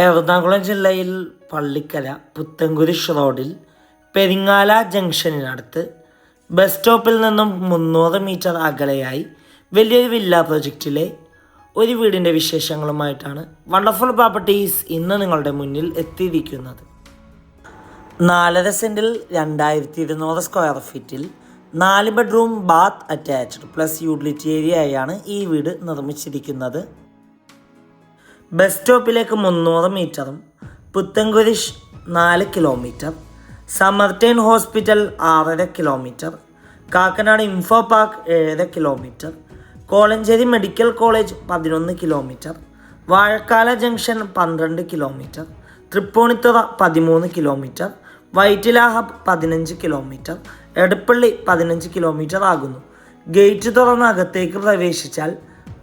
എറണാകുളം ജില്ലയിൽ പള്ളിക്കര പുത്തൻകുരിശ് റോഡിൽ പെരിങ്ങാല ജംഗ്ഷനിനടുത്ത് ബസ് സ്റ്റോപ്പിൽ നിന്നും മുന്നൂറ് മീറ്റർ അകലെയായി വലിയൊരു വില്ല പ്രൊജക്റ്റിലെ ഒരു വീടിന്റെ വിശേഷങ്ങളുമായിട്ടാണ് വണ്ടർഫുൾ പ്രോപ്പർട്ടീസ് ഇന്ന് നിങ്ങളുടെ മുന്നിൽ എത്തിയിരിക്കുന്നത്. നാലര സെന്റിൽ രണ്ടായിരത്തി ഇരുന്നൂറ് സ്ക്വയർ ഫീറ്റിൽ നാല് bedroom bath attached plus utility ഏരിയയാണ് ഈ വീട് നിർമ്മിച്ചിരിക്കുന്നത്. ബസ് സ്റ്റോപ്പിലേക്ക് മുന്നൂറ് മീറ്ററും പുത്തൻകുരിശ് നാല് കിലോമീറ്റർ സമർട്ടൈൻ ഹോസ്പിറ്റൽ ആറര കിലോമീറ്റർ കാക്കനാട് ഇൻഫോ പാർക്ക് ഏഴര കിലോമീറ്റർ കോളഞ്ചേരി മെഡിക്കൽ കോളേജ് പതിനൊന്ന് കിലോമീറ്റർ വാഴക്കാല ജംഗ്ഷൻ പന്ത്രണ്ട് കിലോമീറ്റർ തൃപ്പൂണിത്തുറ പതിമൂന്ന് കിലോമീറ്റർ വൈറ്റിലാഹബ് പതിനഞ്ച് കിലോമീറ്റർ എടപ്പള്ളി പതിനഞ്ച് കിലോമീറ്റർ ആകുന്നു. ഗേറ്റ് തുറന്ന് അകത്തേക്ക് പ്രവേശിച്ചാൽ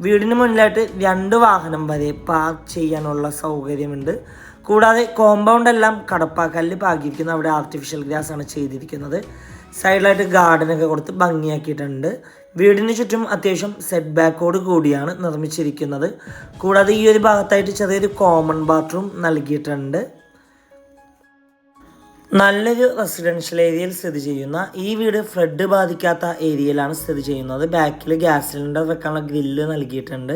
വീടിന് മുന്നിലായിട്ട് രണ്ട് വാഹനം വരെ പാർക്ക് ചെയ്യാനുള്ള സൗകര്യമുണ്ട്. കൂടാതെ കോമ്പൗണ്ട് എല്ലാം കടപ്പാക്കല്ല് പാകിയിരിക്കുന്നു അവിടെ ആർട്ടിഫിഷ്യൽ ഗ്രാസ് ആണ് ചെയ്തിരിക്കുന്നത്. സൈഡിലായിട്ട് ഗാർഡനൊക്കെ കൊടുത്ത് ഭംഗിയാക്കിയിട്ടുണ്ട്. വീടിന് ചുറ്റും അത്യാവശ്യം സെറ്റ് ബാക്കോട് കൂടിയാണ് നിർമ്മിച്ചിരിക്കുന്നത്. കൂടാതെ ഈ ഒരു ഭാഗത്തായിട്ട് ചെറിയൊരു കോമൺ ബാത്റൂം നൽകിയിട്ടുണ്ട്. നല്ലൊരു റെസിഡൻഷ്യൽ ഏരിയയിൽ സ്ഥിതി ചെയ്യുന്ന ഈ വീട് ഫ്ലഡ് ബാധിക്കാത്ത ഏരിയയിലാണ് സ്ഥിതി ചെയ്യുന്നത്. ബാക്കിൽ ഗ്യാസ് സിലിണ്ടർ വെക്കാനുള്ള ഗ്രില്ല് നൽകിയിട്ടുണ്ട്.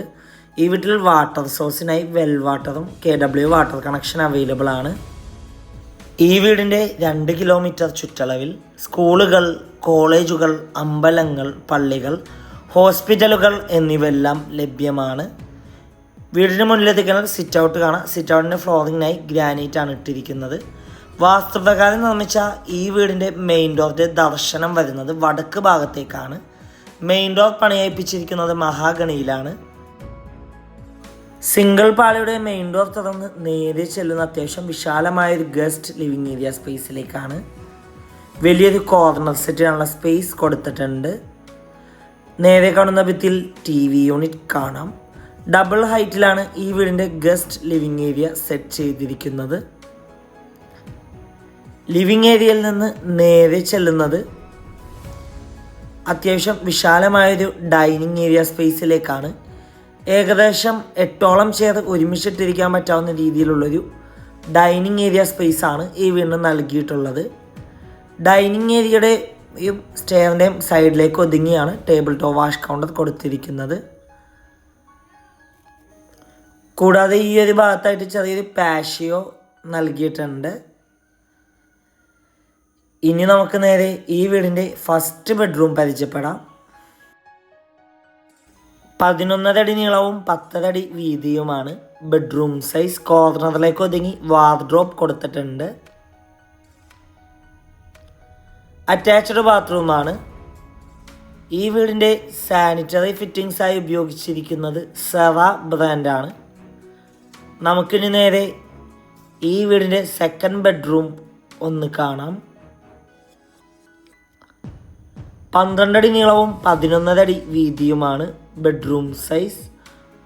ഈ വീട്ടിൽ വാട്ടർ സോഴ്സിനായി വെൽ വാട്ടറും K W water connection available ആണ്. ഈ വീടിന്റെ രണ്ട് കിലോമീറ്റർ ചുറ്റളവിൽ സ്കൂളുകൾ കോളേജുകൾ അമ്പലങ്ങൾ പള്ളികൾ ഹോസ്പിറ്റലുകൾ എന്നിവയെല്ലാം ലഭ്യമാണ്. വീടിന് മുന്നിലെത്തിക്കുന്ന സിറ്റ് ഔട്ട് കാണാം. സിറ്റ് ഔട്ടിന്റെ ഫ്ലോറിങ്ങിനായി ഗ്രാനൈറ്റ് ആണ് ഇട്ടിരിക്കുന്നത്. വാസ്തുപ്രകാരം നിർമ്മിച്ച ഈ വീടിന്റെ മെയിൻ ഡോറിന്റെ ദർശനം വരുന്നത് വടക്ക് ഭാഗത്തേക്കാണ്. മെയിൻ ഡോർ പണിയിപ്പിച്ചിരിക്കുന്നത് മഹാഗണിയിലാണ്. സിംഗിൾ പാളിയുടെ മെയിൻ ഡോർ തുറന്ന് നേരെ ചെല്ലുന്ന അത്യാവശ്യം വിശാലമായ ഒരു ഗസ്റ്റ് ലിവിങ് ഏരിയ സ്പേസിലേക്കാണ് വലിയൊരു കോർണർ സെറ്റിനുള്ള സ്പേസ് കൊടുത്തിട്ടുണ്ട്. നേരെ കാണുന്ന ഭിത്തിയിൽ ടി വി യൂണിറ്റ് കാണാം. ഡബിൾ ഹൈറ്റിലാണ് ഈ വീടിന്റെ ഗസ്റ്റ് ലിവിങ് ഏരിയ സെറ്റ് ചെയ്തിരിക്കുന്നത്. ലിവിങ് ഏരിയയിൽ നിന്ന് നേരെ ചെല്ലുന്നത് അത്യാവശ്യം വിശാലമായൊരു ഡൈനിങ് ഏരിയ സ്പേസിലേക്കാണ്. ഏകദേശം എട്ടോളം ചെയർ ഒരുമിച്ചിട്ടിരിക്കാൻ പറ്റാവുന്ന രീതിയിലുള്ളൊരു ഡൈനിങ് ഏരിയ സ്പേസ് ആണ് ഈ വീടിന് നൽകിയിട്ടുള്ളത്. ഡൈനിങ് ഏരിയയുടെ ഈ സ്റ്റെയറിന്റെയും സൈഡിലേക്ക് ഒതുങ്ങിയാണ് ടേബിൾ ടോ വാഷ് കൗണ്ടർ കൊടുത്തിരിക്കുന്നത്. കൂടാതെ ഈ ഒരു ഭാഗത്തായിട്ട് ചെറിയൊരു പാഷിയോ നൽകിയിട്ടുണ്ട്. ഇനി നമുക്ക് നേരെ ഈ വീടിന്റെ ഫസ്റ്റ് ബെഡ്റൂം പരിചയപ്പെടാം. പതിനൊന്നരടി നീളവും പത്തരടി വീതിയുമാണ്. ബെഡ്റൂം സൈസ് കോർണറിലേക്ക് ഒതുങ്ങി വാർഡ്രോപ്പ് കൊടുത്തിട്ടുണ്ട്. അറ്റാച്ച്ഡ് ബാത്റൂമാണ് ഈ വീടിന്റെ സാനിറ്ററി ഫിറ്റിംഗ്സ് ആയി ഉപയോഗിച്ചിരിക്കുന്നത് സെവ ബ്രാൻഡാണ് നമുക്കിനി നേരെ ഈ വീടിന്റെ സെക്കൻഡ് ബെഡ്റൂം ഒന്ന് കാണാം. പന്ത്രണ്ടടി നീളവും പതിനൊന്നരടി വീതിയുമാണ് ബെഡ്റൂം സൈസ്.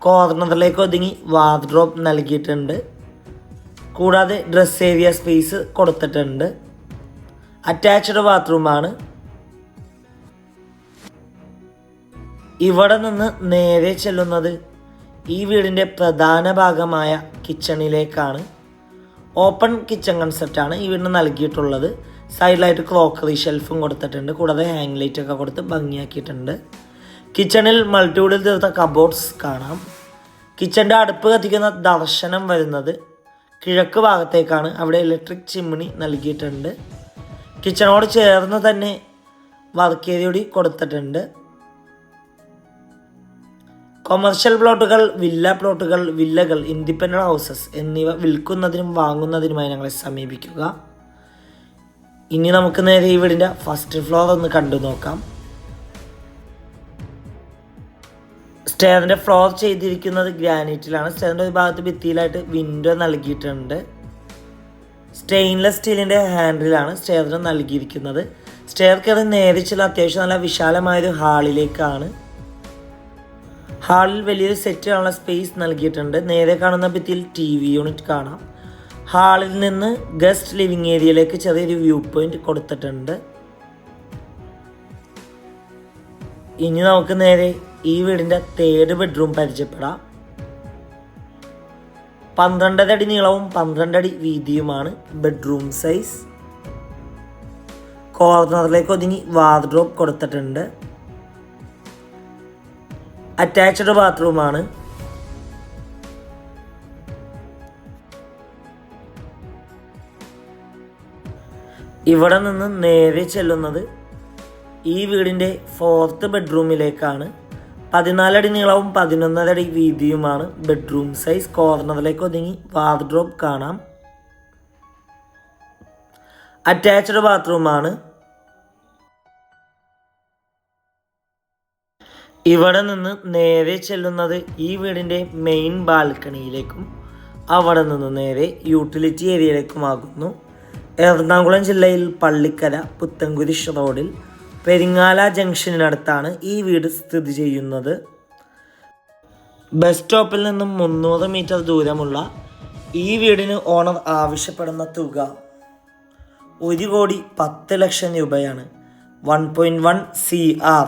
കോർണറിലേക്ക് ഒതുങ്ങി വാർഡ്രോപ്പ് നൽകിയിട്ടുണ്ട്. കൂടാതെ ഡ്രസ് ഏരിയ സ്പേസ് കൊടുത്തിട്ടുണ്ട്. അറ്റാച്ച്ഡ് ബാത്റൂമാണ്. ഇവിടെ നിന്ന് നേരെ ചെല്ലുന്നത് ഈ വീടിന്റെ പ്രധാന ഭാഗമായ കിച്ചണിലേക്കാണ്. ഓപ്പൺ കിച്ചൺ കൺസെപ്റ്റാണ് ഈ വീടിന് നൽകിയിട്ടുള്ളത്. സൈഡിലായിട്ട് ക്രോക്കറി ഷെൽഫും കൊടുത്തിട്ടുണ്ട്. കൂടാതെ ഹാങ് ലൈറ്റ് ഒക്കെ കൊടുത്ത് ഭംഗിയാക്കിയിട്ടുണ്ട്. കിച്ചണിൽ മൾട്ടിവുഡിൽ തീർത്ത കബോർഡ്സ് കാണാം. കിച്ചന്റെ അടുപ്പ് കത്തിക്കുന്ന ദർശനം വരുന്നത് കിഴക്ക് ഭാഗത്തേക്കാണ്. അവിടെ ഇലക്ട്രിക് ചിമ്മിണി നൽകിയിട്ടുണ്ട്. കിച്ചണോട് ചേർന്ന് തന്നെ വർക്ക് ഏരിയ കൂടി കൊടുത്തിട്ടുണ്ട്. കൊമേഴ്ഷ്യൽ പ്ലോട്ടുകൾ വില്ല പ്ലോട്ടുകൾ വില്ലകൾ ഇൻഡിപെൻഡന്റ് ഹൗസസ് എന്നിവ വിൽക്കുന്നതിനും വാങ്ങുന്നതിനുമായി ഞങ്ങളെ സമീപിക്കുക. ഇനി നമുക്ക് നേരെ ഈ വീടിന്റെ ഫസ്റ്റ് ഫ്ലോർ ഒന്ന് കണ്ടു നോക്കാം. സ്റ്റേറിന്റെ ഫ്ലോർ ചെയ്തിരിക്കുന്നത് ഗ്രാനൈറ്റിലാണ്. സ്റ്റേറിന്റെ ഒരു ഭാഗത്ത് ഭിത്തിയിലായിട്ട് വിൻഡോ നൽകിയിട്ടുണ്ട്. സ്റ്റെയിൻലെസ് സ്റ്റീലിന്റെ ഹാൻഡിലാണ് സ്റ്റെയറിന് നൽകിയിരിക്കുന്നത്. സ്റ്റെയർ കയറി നേരിച്ചുള്ള അത്യാവശ്യം നല്ല വിശാലമായൊരു ഹാളിലേക്കാണ്. ഹാളിൽ വലിയൊരു സെറ്റിനുള്ള സ്പേസ് നൽകിയിട്ടുണ്ട്. നേരെ കാണുന്ന ഭിത്തിയിൽ ടി വി യൂണിറ്റ് കാണാം. ഹാളിൽ നിന്ന് ഗസ്റ്റ് ലിവിങ് ഏരിയയിലേക്ക് ചെറിയൊരു വ്യൂ പോയിന്റ് കൊടുത്തിട്ടുണ്ട്. ഇനി നമുക്ക് നേരെ ഈ വീടിന്റെ തേർഡ് ബെഡ്റൂം പരിചയപ്പെടാം. പന്ത്രണ്ടര അടി നീളവും പന്ത്രണ്ട് അടി വീതിയുമാണ് ബെഡ്റൂം സൈസ് കോർണറിലേക്ക് ഒതുങ്ങി വാർഡ്രോബ് കൊടുത്തിട്ടുണ്ട്. അറ്റാച്ച്ഡ് ബാത്റൂമാണ്. ഇവിടെ നിന്ന് നേരെ ചെല്ലുന്നത് ഈ വീടിന്റെ ഫോർത്ത് ബെഡ്റൂമിലേക്കാണ് പതിനാലടി നീളവും പതിനൊന്നരടി വീതിയുമാണ് ബെഡ്റൂം സൈസ് കോർണറിലേക്ക് ഒതുങ്ങി വാർഡ്രോബ് കാണാം. അറ്റാച്ച്ഡ് ബാത്റൂമാണ് ഇവിടെ നിന്ന് നേരെ ചെല്ലുന്നത് ഈ വീടിന്റെ മെയിൻ ബാൽക്കണിയിലേക്കും അവിടെ നിന്ന് നേരെ യൂട്ടിലിറ്റി ഏരിയയിലേക്കുമാകുന്നു എറണാകുളം ജില്ലയിൽ പള്ളിക്കര പുത്തൻകുരിശ് റോഡിൽ പെരിങ്ങാല ജംഗ്ഷനടുത്താണ് ഈ വീട് സ്ഥിതി ചെയ്യുന്നത്. ബസ് സ്റ്റോപ്പിൽ നിന്നും മുന്നൂറ് മീറ്റർ ദൂരമുള്ള ഈ വീടിന് ഓണർ ആവശ്യപ്പെടുന്ന തുക ഒരു കോടി പത്ത് ലക്ഷം രൂപയാണ്. One point one C R